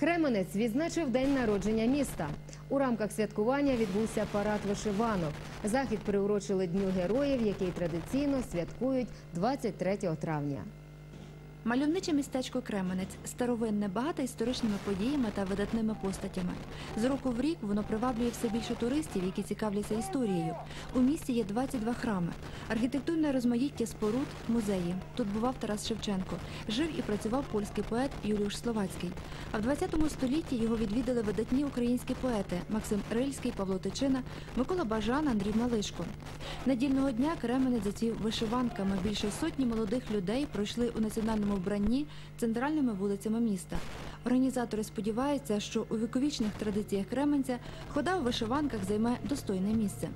Кременець відзначив день народження міста. У рамках святкування відбувся парад вишиванок. Захід приурочили Дню героїв, який традиційно святкують 23 травня. Мальовниче містечко Кременець старовинне, багате історичними подіями та видатними постатями. З року в рік воно приваблює все більше туристів, які цікавляться історією. У місті є 22 храми, архітектурне розмаїття споруд, музеї. Тут бував Тарас Шевченко. Жив і працював польський поет Юліуш Словацький. А в 20 столітті його відвідали видатні українські поети Максим Рильський, Павло Тичина, Микола Бажан, Андрій Малишко. Недільного дня Кременець заців вишиванками. Більше сотні молодих людей пройшли у національному вбранні центральними вулицями міста. Організатори сподіваються, що у віковічних традиціях Кременця хода в вишиванках займе достойне місце.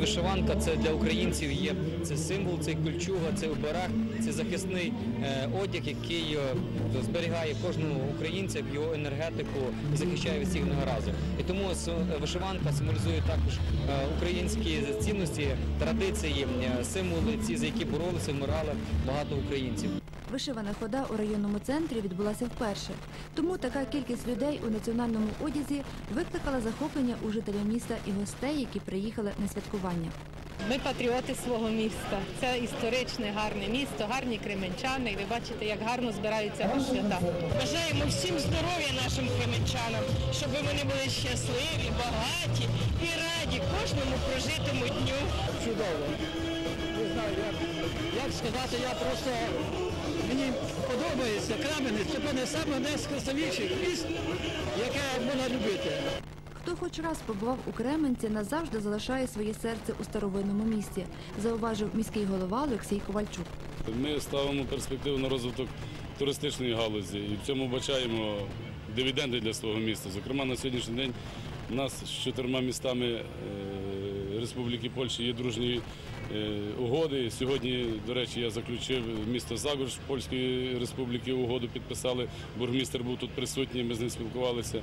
Вишиванка це для українців є це символ, це кульчуга, це оберег, це захисний е, одяг, який е, зберігає кожного українця в його енергетику і захищає від всіх негаразів. І тому с- вишиванка символізує також е, українські цінності, традиції, е, символи, ці за які боролися, вмирали багато українців. Вишивана хода у районному центрі відбулася вперше. Тому така кількість людей у національному одязі викликала захоплення у жителів міста і гостей, які приїхали на святкування. Ми патріоти свого міста. Це історичне гарне місто, гарні кременчани. І ви бачите, як гарно збираються на свята. Бажаємо всім здоров'я нашим кременчанам, щоб вони були щасливі, багаті і раді кожному прожитому дню. чудово. Не знаю, як, як сказати, я просто мені подобається Кременець, це певне саме найкрасивіших міст, яке можна любити. Хто хоч раз побував у Кременці, назавжди залишає своє серце у старовинному місті, зауважив міський голова Олексій Ковальчук. Ми ставимо перспективу на розвиток туристичної галузі і в цьому бачаємо дивіденди для свого міста. Зокрема, на сьогоднішній день у нас з чотирма містами е, Республіки Польщі є дружні угоди. Сьогодні, до речі, я заключив місто Загорж Польської Республіки угоду підписали. Бургмістер був тут присутній, ми з ним спілкувалися.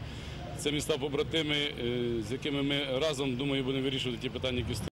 Це міста побратими, е, з якими ми разом думаю будемо вирішувати ті питання, які стоять.